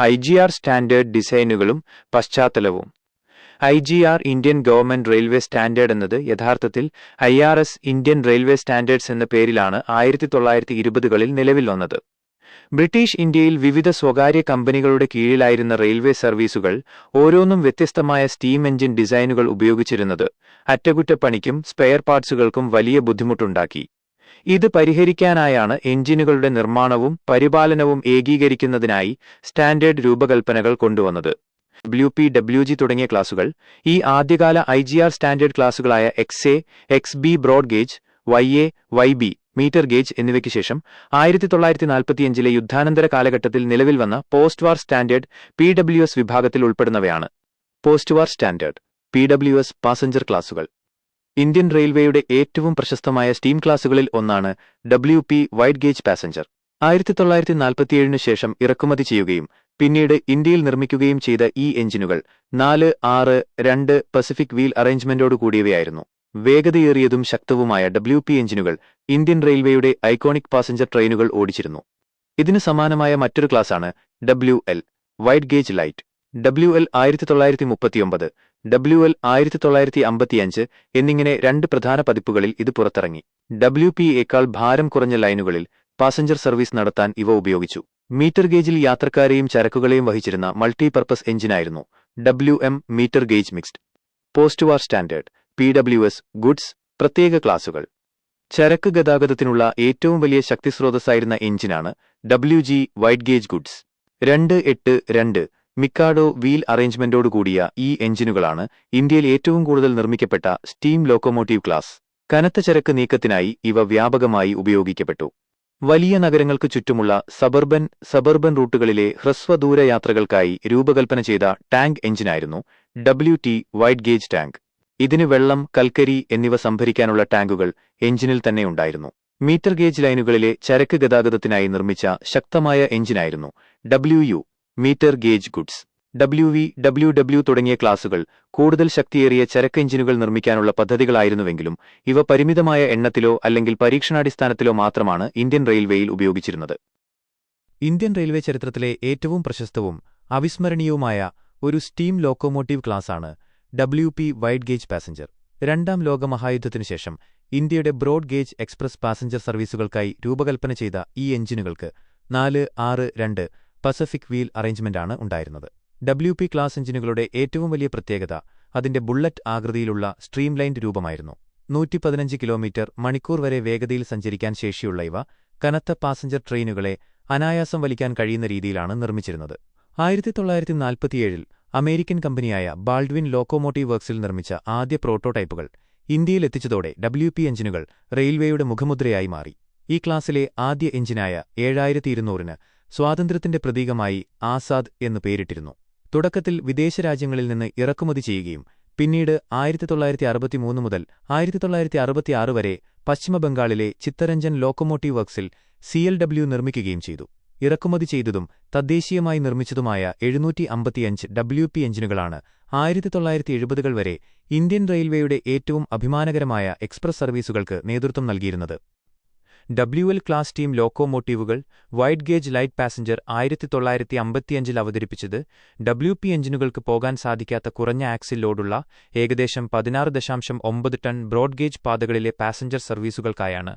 I G R standard ഡിസൈനുകളും പശ്ചാത്തലവും. I G R Indian government railway standard എന്നത് യഥാർത്ഥത്തിൽ I R S Indian railway standards എന്ന പേരിലാണ് ആയിരത്തി തൊള്ളായിരത്തി ഇരുപതുകളിൽ നിലവിൽ വന്നത്. ബ്രിട്ടീഷ് ഇന്ത്യയിൽ വിവിധ സ്വകാര്യ കമ്പനികളുടെ കീഴിലായിരുന്ന റെയിൽവേ സർവീസുകൾ ഓരോന്നും വ്യത്യസ്തമായ സ്റ്റീം എഞ്ചിൻ ഡിസൈനുകൾ ഉപയോഗിച്ചിരുന്നത് അറ്റകുറ്റപ്പണിക്കും സ്പെയർ പാർട്സുകൾക്കും വലിയ ബുദ്ധിമുട്ടുണ്ടാക്കി. ഇത് പരിഹരിക്കാനായാണ് എഞ്ചിനുകളുടെ നിർമ്മാണവും പരിപാലനവും ഏകീകരിക്കുന്നതിനായി സ്റ്റാൻഡേർഡ് രൂപകൽപ്പനകൾ കൊണ്ടുവന്നത്. ഡബ്ല്യു പി ഡബ്ല്യു ജി തുടങ്ങിയ ക്ലാസുകൾ ഈ ആദ്യകാല I G R standard ക്ലാസുകളായ X A X B broad gauge Y A Y B metre gauge എന്നിവയ്ക്ക് ശേഷം ആയിരത്തി തൊള്ളായിരത്തി നാൽപ്പത്തിയഞ്ചിലെ യുദ്ധാനന്തര കാലഘട്ടത്തിൽ നിലവിൽ വന്ന post war standard P W S വിഭാഗത്തിൽ ഉൾപ്പെടുന്നവയാണ്. Post war standard P W S passenger ക്ലാസുകൾ. ഇന്ത്യൻ റെയിൽവേയുടെ ഏറ്റവും പ്രശസ്തമായ സ്റ്റീം ക്ലാസുകളിൽ ഒന്നാണ് W P wide gauge passenger. ആയിരത്തി തൊള്ളായിരത്തി നാൽപ്പത്തിയേഴിന് ശേഷം ഇറക്കുമതി ചെയ്യുകയും പിന്നീട് ഇന്ത്യയിൽ നിർമ്മിക്കുകയും ചെയ്ത ഈ എഞ്ചിനുകൾ നാല് ആറ് രണ്ട് പസഫിക് വീൽ അറേഞ്ച്മെന്റോട് കൂടിയവയായിരുന്നു. വേഗതയേറിയതും ശക്തവുമായ ഡബ്ല്യു പി എഞ്ചിനുകൾ ഇന്ത്യൻ റെയിൽവേയുടെ ഐക്കോണിക് പാസഞ്ചർ ട്രെയിനുകൾ ഓടിച്ചിരുന്നു. ഇതിന് സമാനമായ മറ്റൊരു ക്ലാസാണ് W L wide gauge light. W L ആയിരത്തി തൊള്ളായിരത്തി മുപ്പത്തിയൊമ്പത് ഡബ്ല്യു എൽ ആയിരത്തി തൊള്ളായിരത്തി അമ്പത്തിയഞ്ച് എന്നിങ്ങനെ രണ്ട് പ്രധാന പതിപ്പുകളിൽ ഇത് പുറത്തിറങ്ങി. ഡബ്ല്യു പി യേക്കാൾ ഭാരം കുറഞ്ഞ ലൈനുകളിൽ പാസഞ്ചർ സർവീസ് നടത്താൻ ഇവ ഉപയോഗിച്ചു. മീറ്റർ ഗേജിൽ യാത്രക്കാരെയും ചരക്കുകളെയും വഹിച്ചിരുന്ന multi multipurpose എഞ്ചിനായിരുന്നു W M metre gauge mixed. Post war standard P W S goods പ്രത്യേക ക്ലാസുകൾ. ചരക്ക് ഗതാഗതത്തിനുള്ള ഏറ്റവും വലിയ ശക്തിസ്രോതസ്സായിരുന്ന എഞ്ചിനാണ് W G wide gauge goods. രണ്ട് എട്ട് രണ്ട് മിക്കാഡോ വീൽ അറേഞ്ച്മെന്റോടുകൂടിയ ഈ എഞ്ചിനുകളാണ് ഇന്ത്യയിൽ ഏറ്റവും കൂടുതൽ നിർമ്മിക്കപ്പെട്ട സ്റ്റീം ലോക്കോമോട്ടീവ് ക്ലാസ്. കനത്ത ചരക്ക് നീക്കത്തിനായി ഇവ വ്യാപകമായി ഉപയോഗിക്കപ്പെട്ടു. വലിയ നഗരങ്ങൾക്ക് ചുറ്റുമുള്ള സബർബൻ സബർബൻ റൂട്ടുകളിലെ ഹ്രസ്വദൂര യാത്രകൾക്കായി രൂപകൽപ്പന ചെയ്ത tank എഞ്ചിനായിരുന്നു W T white gauge tank. ഇതിന് വെള്ളം കൽക്കരി എന്നിവ സംഭരിക്കാനുള്ള ടാങ്കുകൾ എഞ്ചിനിൽ തന്നെ ഉണ്ടായിരുന്നു. മീറ്റർ ഗേജ് ലൈനുകളിലെ ചരക്ക് ഗതാഗതത്തിനായി നിർമ്മിച്ച ശക്തമായ എഞ്ചിനായിരുന്നു W U. Metre gauge goods. W V W W തുടങ്ങിയ ക്ലാസുകൾ കൂടുതൽ ശക്തിയേറിയ ചരക്ക് എഞ്ചിനുകൾ നിർമ്മിക്കാനുള്ള പദ്ധതികളായിരുന്നുവെങ്കിലും ഇവ പരിമിതമായ എണ്ണത്തിലോ അല്ലെങ്കിൽ പരീക്ഷണാടിസ്ഥാനത്തിലോ മാത്രമാണ് ഇന്ത്യൻ റെയിൽവേയിൽ ഉപയോഗിച്ചിരുന്നത്. ഇന്ത്യൻ റെയിൽവേ ചരിത്രത്തിലെ ഏറ്റവും പ്രശസ്തവും അവിസ്മരണീയവുമായ ഒരു സ്റ്റീം ലോക്കോമോട്ടീവ് ക്ലാസാണ് W P wide gauge passenger. രണ്ടാം ലോകമഹായുദ്ധത്തിനുശേഷം ഇന്ത്യയുടെ ബ്രോഡ് ഗേജ് എക്സ്പ്രസ് പാസഞ്ചർ സർവീസുകൾക്കായി രൂപകൽപ്പന ചെയ്ത ഈ എഞ്ചിനുകൾക്ക് നാല് ആറ് രണ്ട് പസഫിക് വീൽ അറേഞ്ച്മെന്റാണ് ഉണ്ടായിരുന്നത്. ഡബ്ല്യു പി ക്ലാസ് എഞ്ചിനുകളുടെ ഏറ്റവും വലിയ പ്രത്യേകത അതിന്റെ ബുള്ളറ്റ് ആകൃതിയിലുള്ള സ്ട്രീംലൈൻഡ് രൂപമായിരുന്നു. നൂറ്റി പതിനഞ്ച് കിലോമീറ്റർ മണിക്കൂർ വരെ വേഗതയിൽ സഞ്ചരിക്കാൻ ശേഷിയുള്ള ഇവ കനത്ത പാസഞ്ചർ ട്രെയിനുകളെ അനായാസം വലിക്കാൻ കഴിയുന്ന രീതിയിലാണ് നിർമ്മിച്ചിരുന്നത്. ആയിരത്തി തൊള്ളായിരത്തി നാൽപ്പത്തിയേഴിൽ അമേരിക്കൻ കമ്പനിയായ ബാൾഡ്വിൻ ലോക്കോമോട്ടീവ് വർക്സിൽ നിർമ്മിച്ച ആദ്യ പ്രോട്ടോടൈപ്പുകൾ ഇന്ത്യയിൽ എത്തിച്ചതോടെ ഡബ്ല്യു പി എഞ്ചിനുകൾ റെയിൽവേയുടെ മുഖമുദ്രയായി മാറി. ഈ ക്ലാസിലെ ആദ്യ എഞ്ചിനായ ഏഴായിരത്തി ഇരുന്നൂറിന് സ്വാതന്ത്ര്യത്തിന്റെ പ്രതീകമായി ആസാദ് എന്ന് പേരിട്ടിരുന്നു. തുടക്കത്തിൽ വിദേശ രാജ്യങ്ങളിൽ നിന്ന് ഇറക്കുമതി ചെയ്യുകയും പിന്നീട് ആയിരത്തി തൊള്ളായിരത്തി അറുപത്തിമൂന്ന് മുതൽ ആയിരത്തി തൊള്ളായിരത്തി അറുപത്തിയാറ് വരെ പശ്ചിമബംഗാളിലെ ചിത്തരഞ്ജൻ ലോക്കോമോട്ടീവ് വർക്സിൽ സി എൽ ഡബ്ല്യു നിർമ്മിക്കുകയും ചെയ്തു. ഇറക്കുമതി ചെയ്തതും തദ്ദേശീയമായി നിർമ്മിച്ചതുമായ എഴുന്നൂറ്റി അമ്പത്തിയഞ്ച് ഡബ്ല്യു പി എഞ്ചിനുകളാണ് ആയിരത്തി തൊള്ളായിരത്തി എഴുപതുകൾ വരെ ഇന്ത്യൻ റെയിൽവേയുടെ ഏറ്റവും അഭിമാനകരമായ എക്സ്പ്രസ് സർവീസുകൾക്ക് നേതൃത്വം നൽകിയിരുന്നത്. ഡബ്ല്യു എൽ ക്ലാസ് ടീം ലോക്കോമോട്ടീവുകൾ വൈഡ് ഗേജ് ലൈറ്റ് പാസഞ്ചർ ആയിരത്തി തൊള്ളായിരത്തി അമ്പത്തിയഞ്ചിൽ അവതരിപ്പിച്ചത് ഡബ്ല്യു പി എഞ്ചിനുകൾക്ക് പോകാൻ സാധിക്കാത്ത കുറഞ്ഞ ആക്സിൽ ലോഡുള്ള ഏകദേശം പതിനാറ് ദശാംശം ഒമ്പത് ടൺ ബ്രോഡ് ഗേജ് പാതകളിലെ പാസഞ്ചർ സർവീസുകൾക്കായാണ്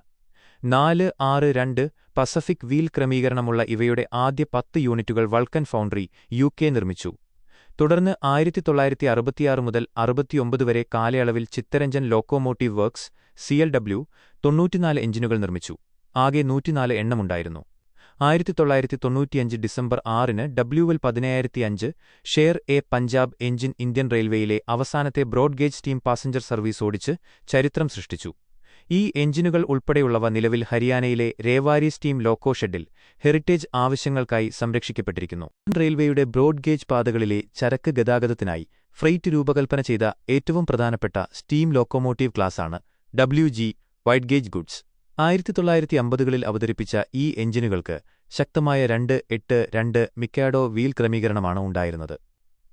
നാല് ആറ് രണ്ട് പസഫിക് വീൽ ക്രമീകരണമുള്ള ഇവയുടെ ആദ്യ പത്ത് യൂണിറ്റുകൾ വൾക്കൻ ഫൗണ്ടറി യു കെ നിർമ്മിച്ചു. തുടർന്ന് ആയിരത്തി തൊള്ളായിരത്തി അറുപത്തിയാറ് മുതൽ അറുപത്തിയൊമ്പത് വരെ കാലയളവിൽ Chittaranjan locomotive works C L W തൊണ്ണൂറ്റിനാല് എഞ്ചിനുകൾ നിർമ്മിച്ചു. ആകെ നൂറ്റിനാല് എണ്ണമുണ്ടായിരുന്നു. ആയിരത്തി തൊള്ളായിരത്തി തൊണ്ണൂറ്റിയഞ്ച് ഡിസംബർ ആറിന് ഡബ്ല്യു എൽ പതിനായിരത്തിയഞ്ച് ഷെയർ എ പഞ്ചാബ് എഞ്ചിൻ ഇന്ത്യൻ റെയിൽവേയിലെ അവസാനത്തെ broad gauge steam passenger service ഓടിച്ച് ചരിത്രം സൃഷ്ടിച്ചു. ഈ എഞ്ചിനുകൾ ഉൾപ്പെടെയുള്ളവ നിലവിൽ ഹരിയാനയിലെ രേവാരി സ്റ്റീം ലോക്കോ ഷെഡിൽ ഹെറിറ്റേജ് ആവശ്യങ്ങൾക്കായി സംരക്ഷിക്കപ്പെട്ടിരിക്കുന്നു. റെയിൽവേയുടെ ബ്രോഡ് ഗേജ് പാതകളിലെ ചരക്ക് ഗതാഗതത്തിനായി ഫ്രൈറ്റ് രൂപകൽപ്പന ചെയ്ത ഏറ്റവും പ്രധാനപ്പെട്ട സ്റ്റീം ലോക്കോമോട്ടീവ് ക്ലാസാണ് W G wide gauge goods. ആയിരത്തി തൊള്ളായിരത്തി അമ്പതുകളിൽ അവതരിപ്പിച്ച ഈ എഞ്ചിനുകൾക്ക് ശക്തമായ രണ്ട് എട്ട് രണ്ട് മിക്കാഡോ വീൽ ക്രമീകരണമാണ് ഉണ്ടായിരുന്നത്.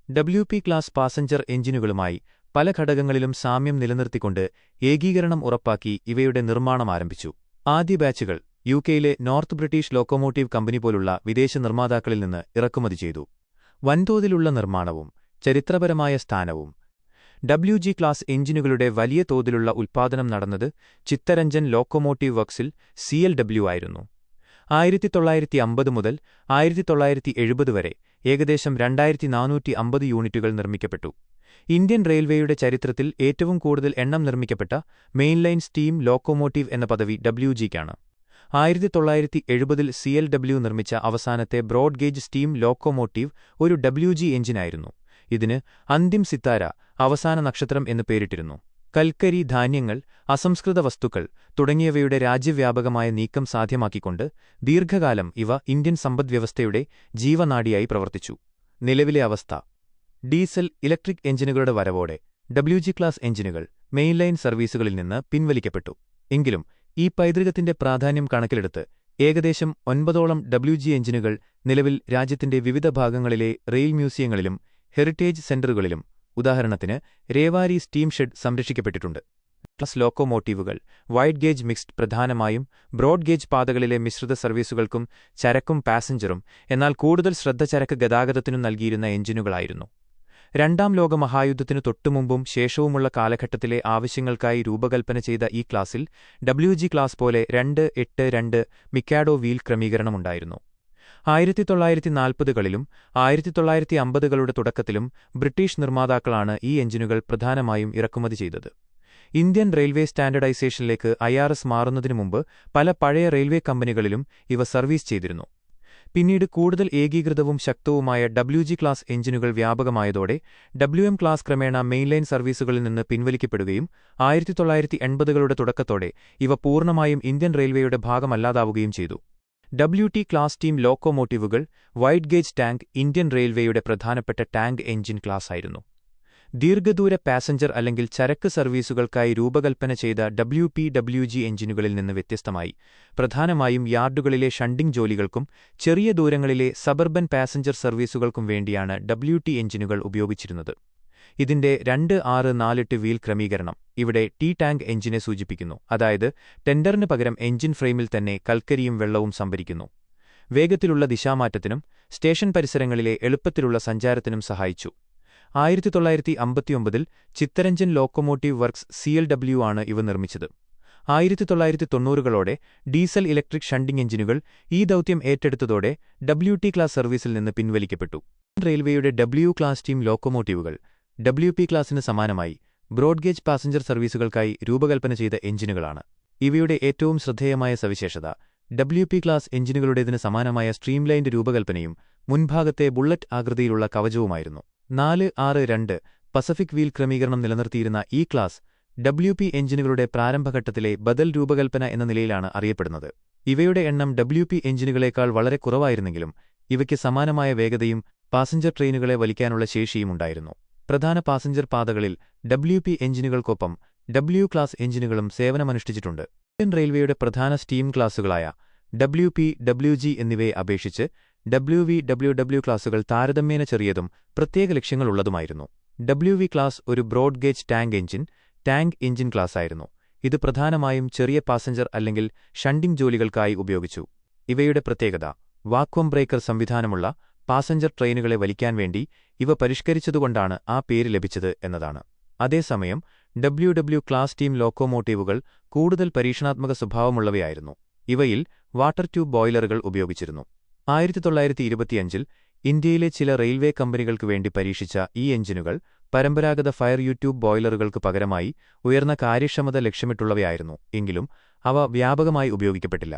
ഡബ്ല്യു പി ക്ലാസ് പാസഞ്ചർ എഞ്ചിനുകളുമായി പല ഘടകങ്ങളിലും സാമ്യം നിലനിർത്തിക്കൊണ്ട് ഏകീകരണം ഉറപ്പാക്കി ഇവയുടെ നിർമ്മാണം ആരംഭിച്ചു. ആദ്യ ബാച്ചുകൾ യു കെയിലെ നോർത്ത് ബ്രിട്ടീഷ് ലോക്കോമോട്ടീവ് കമ്പനി പോലുള്ള വിദേശ നിർമ്മാതാക്കളിൽ നിന്ന് ഇറക്കുമതി ചെയ്തു. വൻതോതിലുള്ള നിർമ്മാണവും ചരിത്രപരമായ സ്ഥാനവും ഡബ്ല്യു ജി ക്ലാസ് എഞ്ചിനുകളുടെ വലിയ തോതിലുള്ള ഉൽപ്പാദനം നടന്നത് ചിത്തരഞ്ജൻ ലോക്കോമോട്ടീവ് വർക്സിൽ സി എൽ ഡബ്ല്യു ആയിരുന്നു. ആയിരത്തി തൊള്ളായിരത്തി അമ്പത് മുതൽ ആയിരത്തി തൊള്ളായിരത്തി എഴുപത് വരെ ഏകദേശം രണ്ടായിരത്തി നാനൂറ്റി അമ്പത് യൂണിറ്റുകൾ നിർമ്മിക്കപ്പെട്ടു. ഇന്ത്യൻ റെയിൽവേയുടെ ചരിത്രത്തിൽ ഏറ്റവും കൂടുതൽ എണ്ണം നിർമ്മിക്കപ്പെട്ട മെയിൻലൈൻ സ്റ്റീം ലോക്കോമോട്ടീവ് എന്ന പദവി ഡബ്ല്യു ജിക്കാണ്. ആയിരത്തി തൊള്ളായിരത്തി എഴുപതിൽ സി എൽ ഡബ്ല്യു നിർമ്മിച്ച അവസാനത്തെ ബ്രോഡ് ഗേജ് സ്റ്റീം ലോക്കോമോട്ടീവ് ഒരു ഡബ്ല്യു ജി എഞ്ചിനായിരുന്നു. ഇതിന് അന്തിം സിത്താര അവസാന നക്ഷത്രം എന്ന് പേരിട്ടിരുന്നു. കൽക്കരി ധാന്യങ്ങൾ അസംസ്കൃത വസ്തുക്കൾ തുടങ്ങിയവയുടെ രാജ്യവ്യാപകമായ നീക്കം സാധ്യമാക്കിക്കൊണ്ട് ദീർഘകാലം ഇവ ഇന്ത്യൻ സമ്പദ്വ്യവസ്ഥയുടെ ജീവനാഡിയായി പ്രവർത്തിച്ചു. നിലവിലെ അവസ്ഥ. ഡീസൽ ഇലക്ട്രിക് എഞ്ചിനുകളുടെ വരവോടെ ഡബ്ല്യു ജി ക്ലാസ് എഞ്ചിനുകൾ മെയിൻലൈൻ സർവീസുകളിൽ നിന്ന് പിൻവലിക്കപ്പെട്ടു. എങ്കിലും ഈ പൈതൃകത്തിന്റെ പ്രാധാന്യം കണക്കിലെടുത്ത് ഏകദേശം ഒൻപതോളം ഡബ്ല്യു ജി എഞ്ചിനുകൾ നിലവിൽ രാജ്യത്തിന്റെ വിവിധ ഭാഗങ്ങളിലെ റെയിൽ മ്യൂസിയങ്ങളിലും ഹെറിറ്റേജ് സെന്ററുകളിലും ഉദാഹരണത്തിന് രേവാരി സ്റ്റീം ഷെഡ് സംരക്ഷിക്കപ്പെട്ടിട്ടുണ്ട്. ക്ലാസ് ലോക്കോമോട്ടീവുകൾ വൈഡ് ഗേജ് മിക്സ്ഡ് പ്രധാനമായും ബ്രോഡ് ഗേജ് പാതകളിലെ മിശ്രിത സർവീസുകൾക്കും ചരക്കും പാസഞ്ചറും എന്നാൽ കൂടുതൽ ശ്രദ്ധ ചരക്ക് ഗതാഗതത്തിനും നൽകിയിരുന്ന എഞ്ചിനുകളായിരുന്നു. രണ്ടാം ലോക ലോകമഹായുദ്ധത്തിനു തൊട്ടുമുമ്പും ശേഷവുമുള്ള കാലഘട്ടത്തിലെ ആവശ്യങ്ങൾക്കായി രൂപകൽപ്പന ചെയ്ത ഈ ക്ലാസിൽ ഡബ്ല്യു ജി ക്ലാസ് പോലെ രണ്ട് എട്ട് രണ്ട് മിക്കാഡോ വീൽ ക്രമീകരണമുണ്ടായിരുന്നു. ആയിരത്തി തൊള്ളായിരത്തി നാൽപ്പതുകളിലും ആയിരത്തി തൊള്ളായിരത്തി അമ്പതുകളുടെ തുടക്കത്തിലും ബ്രിട്ടീഷ് നിർമ്മാതാക്കളാണ് ഈ എഞ്ചിനുകൾ പ്രധാനമായും ഇറക്കുമതി ചെയ്തത്. ഇന്ത്യൻ റെയിൽവേ സ്റ്റാൻഡർഡൈസേഷനിലേക്ക് ഐ ആർ എസ് മാറുന്നതിനു മുമ്പ് പല പഴയ റെയിൽവേ കമ്പനികളിലും ഇവ സർവീസ് ചെയ്തിരുന്നു. പിന്നീട് കൂടുതൽ ഏകീകൃതവും ശക്തവുമായ ഡബ്ല്യു ജി ക്ലാസ് എഞ്ചിനുകൾ വ്യാപകമായതോടെ ഡബ്ല്യു എം ക്ലാസ് ക്രമേണ മെയിൻലൈൻ സർവീസുകളിൽ നിന്ന് പിൻവലിക്കപ്പെടുകയും ആയിരത്തി തൊള്ളായിരത്തി എൺപതുകളുടെ തുടക്കത്തോടെ ഇവ പൂർണമായും ഇന്ത്യൻ റെയിൽവേയുടെ ഭാഗമല്ലാതാവുകയും ചെയ്തു. ഡബ്ല്യു ടി ക്ലാസ് ടീം ലോക്കോമോട്ടീവുകൾ വൈഡ് ഗേജ് ടാങ്ക് ഇന്ത്യൻ റെയിൽവേയുടെ പ്രധാനപ്പെട്ട ടാങ്ക് എഞ്ചിൻ ക്ലാസ്സായിരുന്നു ദീർഘദൂര പാസഞ്ചർ അല്ലെങ്കിൽ ചരക്ക് സർവീസുകൾക്കായി രൂപകൽപ്പന ചെയ്ത ഡബ്ല്യു പി ഡബ്ല്യു ജി എഞ്ചിനുകളിൽ നിന്ന് വ്യത്യസ്തമായി. പ്രധാനമായും യാർഡുകളിലെ ഷണ്ടിംഗ് ജോലികൾക്കും ചെറിയ ദൂരങ്ങളിലെ സബർബൻ പാസഞ്ചർ സർവീസുകൾക്കും വേണ്ടിയാണ് ഡബ്ല്യു ടി എഞ്ചിനുകൾ ഉപയോഗിച്ചിരുന്നത്. ഇതിന്റെ രണ്ട് ആറ് നാലെട്ട് വീൽ ക്രമീകരണം ഇവിടെ ടി ടാങ്ക് എഞ്ചിനെ സൂചിപ്പിക്കുന്നു. അതായത് ടെൻഡറിന് പകരം എഞ്ചിൻ ഫ്രെയിമിൽ തന്നെ കൽക്കരിയും വെള്ളവും സംഭരിക്കുന്നു. വേഗത്തിലുള്ള ദിശാമാറ്റത്തിനും സ്റ്റേഷൻ പരിസരങ്ങളിലെ എളുപ്പത്തിലുള്ള സഞ്ചാരത്തിനും സഹായിച്ചു. ആയിരത്തി തൊള്ളായിരത്തി അമ്പത്തിയൊമ്പതിൽ Chittaranjan locomotive works C L W ആണ് ഇവ നിർമ്മിച്ചത്. ആയിരത്തി തൊള്ളായിരത്തി തൊണ്ണൂറുകളോടെ ഡീസൽ ഇലക്ട്രിക് ഷണ്ടിംഗ് എഞ്ചിനുകൾ ഈ ദൗത്യം ഏറ്റെടുത്തതോടെ ഡബ്ല്യു ടി ക്ലാസ് സർവീസിൽ നിന്ന് പിൻവലിക്കപ്പെട്ടു. റെയിൽവേയുടെ ഡബ്ല്യു ക്ലാസ് ടീം ലോക്കോമോട്ടീവുകൾ ഡബ്ല്യു പി ക്ലാസിന് സമാനമായി ബ്രോഡ്ഗേജ് പാസഞ്ചർ സർവീസുകൾക്കായി രൂപകൽപ്പന ചെയ്ത എഞ്ചിനുകളാണ്. ഇവയുടെ ഏറ്റവും ശ്രദ്ധേയമായ സവിശേഷത ഡബ്ല്യു പി ക്ലാസ് എഞ്ചിനുകളുടേതിന് സമാനമായ സ്ട്രീംലൈൻഡ് രൂപകൽപ്പനയും മുൻഭാഗത്തെ ബുള്ളറ്റ് ആകൃതിയിലുള്ള കവചവുമായിരുന്നു. നാല് ആറ് രണ്ട് പസഫിക് വീൽ ക്രമീകരണം നിലനിർത്തിയിരുന്ന ഈ ക്ലാസ് ഡബ്ല്യു പി എഞ്ചിനുകളുടെ പ്രാരംഭഘട്ടത്തിലെ ബദൽ രൂപകൽപ്പന എന്ന നിലയിലാണ് അറിയപ്പെടുന്നത്. ഇവയുടെ എണ്ണം ഡബ്ല്യു പി എഞ്ചിനുകളേക്കാൾ വളരെ കുറവായിരുന്നെങ്കിലും ഇവയ്ക്ക് സമാനമായ വേഗതയും പാസഞ്ചർ ട്രെയിനുകളെ വലിക്കാനുള്ള ശേഷിയും ഉണ്ടായിരുന്നു. പ്രധാന പാസഞ്ചർ പാതകളിൽ ഡബ്ല്യു പി എഞ്ചിനുകൾക്കൊപ്പം ഡബ്ല്യു ക്ലാസ് എഞ്ചിനുകളും സേവനമനുഷ്ഠിച്ചിട്ടുണ്ട്. ഇന്ത്യൻ റെയിൽവേയുടെ പ്രധാന സ്റ്റീം ക്ലാസുകളായ ഡബ്ല്യു പി ഡബ്ല്യു ജി എന്നിവയെ അപേക്ഷിച്ച് ഡബ്ല്യു വി ഡബ്ല്യു ഡബ്ല്യു ക്ലാസുകൾ താരതമ്യേന ചെറിയതും പ്രത്യേക ലക്ഷ്യങ്ങളുള്ളതുമായിരുന്നു. ഡബ്ല്യു വി ക്ലാസ് ഒരു broad gauge tank engine tank engine ക്ലാസ്സായിരുന്നു. ഇത് പ്രധാനമായും ചെറിയ പാസഞ്ചർ അല്ലെങ്കിൽ ഷണ്ടിംഗ് ജോലികൾക്കായി ഉപയോഗിച്ചു. ഇവയുടെ പ്രത്യേകത വാക്വം ബ്രേക്കർ സംവിധാനമുള്ള പാസഞ്ചർ ട്രെയിനുകളെ വലിക്കാൻ വേണ്ടി ഇവ പരിഷ്കരിച്ചതുകൊണ്ടാണ് ആ പേര് ലഭിച്ചത് എന്നതാണ്. അതേസമയം ഡബ്ല്യു ഡബ്ല്യു ക്ലാസ് ടീം ലോക്കോമോട്ടീവുകൾ കൂടുതൽ പരീക്ഷണാത്മക സ്വഭാവമുള്ളവയായിരുന്നു. ഇവയിൽ വാട്ടർ ട്യൂബ് ബോയിലറുകൾ ഉപയോഗിച്ചിരുന്നു. ആയിരത്തി തൊള്ളായിരത്തി ഇരുപത്തിയഞ്ചിൽ ഇന്ത്യയിലെ ചില റെയിൽവേ കമ്പനികൾക്ക് വേണ്ടി പരീക്ഷിച്ച ഈ എഞ്ചിനുകൾ പരമ്പരാഗത ഫയർ യൂട്യൂബ് ബോയിലറുകൾക്ക് പകരമായി ഉയർന്ന കാര്യക്ഷമത ലക്ഷ്യമിട്ടുള്ളവയായിരുന്നു. എങ്കിലും അവ വ്യാപകമായി ഉപയോഗിക്കപ്പെട്ടില്ല.